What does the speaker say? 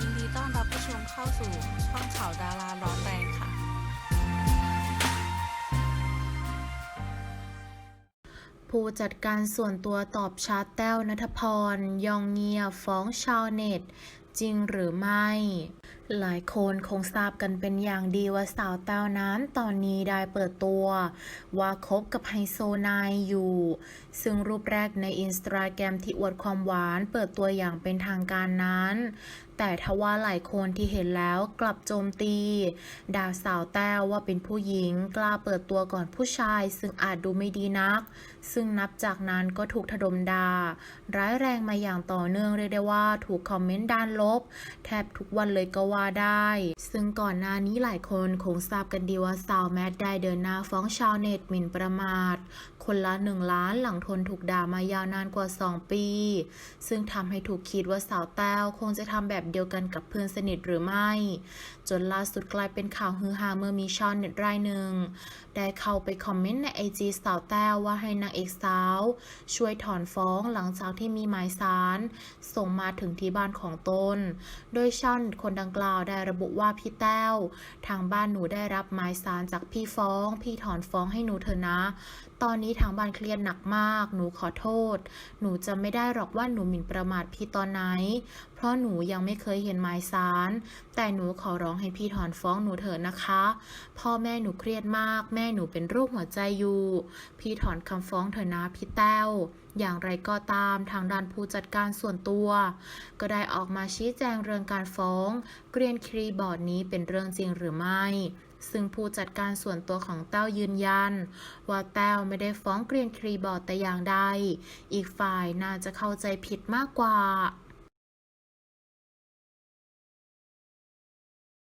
ยินดีต้อนรับผู้ชมเข้าสู่ช่องข่าวดาราร้อนแรงค่ะ ผู้จัดการส่วนตัวตอบชาร์ตแต้วนัทพร ยองเงียฟ้องชาวเน็ต จริงหรือไม่ หลายคนคงทราบกันเป็นอย่างดีว่าสาวแต้วนั้นตอนนี้ได้เปิดตัว ว่าคบกับไฮโซนายอยู่ ซึ่งรูปแรกในอินสตาแกรมที่อวดความหวานเปิดตัวอย่างเป็นทางการนั้น แต่ทว่าหลายคนที่เห็นแล้วกลับโจมตี ด่าสาวแต้วว่าเป็นผู้หญิงกล้าเปิดตัวก่อนผู้ชาย ซึ่งอาจดูไม่ดีนัก ซึ่งนับจากนั้นก็ถูกถดมด่าร้ายแรงมาอย่างต่อเนื่องเรียกได้ว่าถูกคอมเมนต์ด้านลบ แทบทุกวันเลยก็ว่าได้ ซึ่งก่อนหน้านี้หลายคนคงทราบกันดีว่าสาวแมทได้เดินหน้าฟ้องชาวเน็ตหมิ่นประมาท คนละหนึ่งล้านหลังทนถูกด่ามายาวนานกว่า 2 ปี ซึ่งทำให้ถูกคิดว่าสาวแต้วคงจะทำแบบเดียวกันกับเพื่อนสนิทหรือไม่ จนล่าสุดกลายเป็นข่าวฮือฮาเมื่อมีชาวเน็ตรายหนึ่งได้เข้าไปคอมเมนต์ในไอจีสาวแต้วว่าให้นางเอกสาว ช่วยถอนฟ้องหลังจากที่มีหมายสารส่งมาถึงที่บ้านของตนโดยชาวเน็ตคนดังกล่าวได้ระบุว่าพี่แต้ว ทางบ้านหนูได้รับหมายสารจากพี่ฟ้อง พี่ถอนฟ้องให้หนูเถอะนะ ตอนนี้ทางบ้านเครียดหนักมาก หนูขอโทษ หนูจะไม่ได้หรอกว่าหนูหมิ่นประมาทพี่ตอนไหน เพราะหนูยังไม่เคยเห็นหมายสาร แต่หนูขอร้องให้พี่ถอนฟ้องหนูเถอะนะคะ พ่อแม่หนูเครียดมาก แม่หนูเป็นโรคหัวใจอยู่ พี่ถอนคำฟ้องเถอะนะพี่แต้ว อย่างไรก็ตามทางด้านผู้จัดการส่วนตัว ก็ได้ออกมาชีชี้แจงเรื่องการฟ้อง เกรียนคีย์บอร์ดนี้เป็นเรื่องจริงหรือไม่ ซึ่งผู้จัดการส่วนตัวของแต้วยืนยัน ว่าแต้วไม่ได้ฟ้องเกรียนคีย์บอร์ดแต่อย่างใด อีกฝ่ายน่าจะเข้าใจผิดมากกว่า